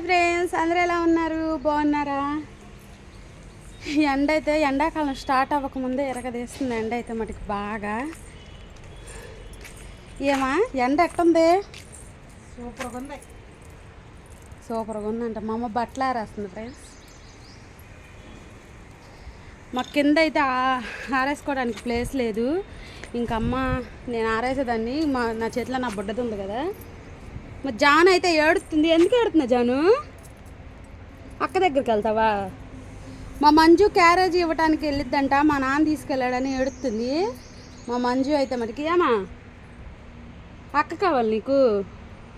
Hi friends అందరూ ఎలా ఉన్నారు? బాగున్నారా? ఎండ అయితే ఎండాకాలం స్టార్ట్ అవ్వకముందే ఎరగదీస్తుంది ఎండ అయితే మటుకు బాగా. ఏమా ఎండ ఎట్టుంది? సూపర్గా ఉంది. సూపర్గా ఉందంట. మా అమ్మ బట్టలు ఆరేస్తుంది ఫ్రెండ్స్. మా కింద అయితే ఆ- ఆరేసుకోవడానికి ప్లేస్ లేదు. ఇంక అమ్మ నేను ఆరేసేదాన్ని. మా నా చేతిలో నా బుడ్డది ఉంది కదా. మా జాన్ అయితే ఏడుస్తుంది. ఎందుకు ఏడుతున్నా జాను? అక్క దగ్గరికి వెళ్తావా? మా మంజు క్యారేజ్ ఇవ్వటానికి వెళ్ళిద్దంట మా నాన్న తీసుకెళ్ళాడని ఏడుస్తుంది. మా మంజు అయితే మరికి ఏమా? అక్క కావాలి నీకు.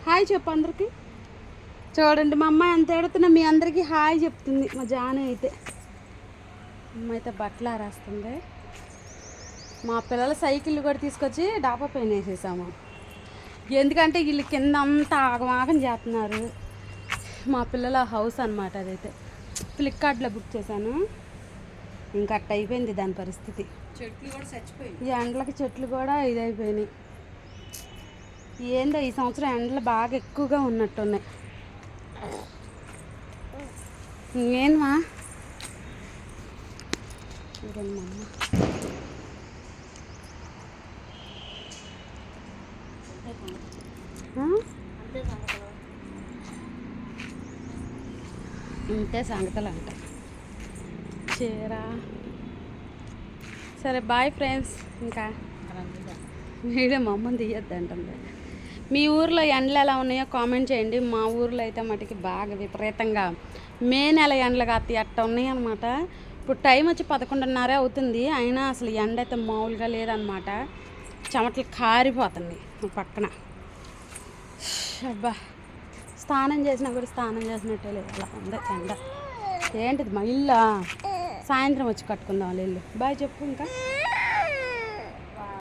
హాయ్ చెప్పు అందరికీ. చూడండి మా అమ్మాయి ఎంత ఏడుతున్నా మీ అందరికీ హాయ్ చెప్తుంది. మా జాను అయితే. అమ్మ అయితే బట్టలు ఆరేస్తుంది. మా పిల్లల సైకిల్ కూడా తీసుకొచ్చి డాబా పైన వేసేసాము. ఎందుకంటే వీళ్ళు కింద అంతా ఆగమాగం చేస్తున్నారు. మా పిల్లల హౌస్ అనమాట అదైతే. ఫ్లిప్కార్ట్లో బుక్ చేశాను. ఇంకా అట్ట అయిపోయింది దాని పరిస్థితి. చెట్లు కూడా చచ్చిపోయింది ఈ ఎండలకి చెట్లు కూడా ఇదైపోయినాయి. ఏందో ఈ సంవత్సరం ఎండలు బాగా ఎక్కువగా ఉన్నట్టున్నాయి. చూడండి మా అమ్మ ఆ? అంతే సంగతులు ఇంతే సంగతులు అంట చీర. సరే బాయ్ ఫ్రెండ్స్. ఇంకా వీడియో మా అమ్మని తీయద్దు అంటుంది. మీ ఊర్లో ఎండలు ఎలా ఉన్నాయో కామెంట్ చేయండి. మా ఊర్లో అయితే మటుకి బాగా విపరీతంగా మే నెల ఎండలు అతి అట్ట ఉన్నాయి అనమాట ఇప్పుడు టైం వచ్చి పదకొండున్నర అవుతుంది. అయినా అసలు ఎండ అయితే మామూలుగా లేదనమాట చెమటలు కారిపోతున్నాయి పక్కన. అబ్బా స్నానం చేసినా కూడా స్నానం చేసినట్టే లేదు. అలా ఉంది ఎండ. ఏంటిది మా సాయంత్రం వచ్చి కట్టుకుందాం ఇల్లు. బాయ్ చెప్పు ఇంకా.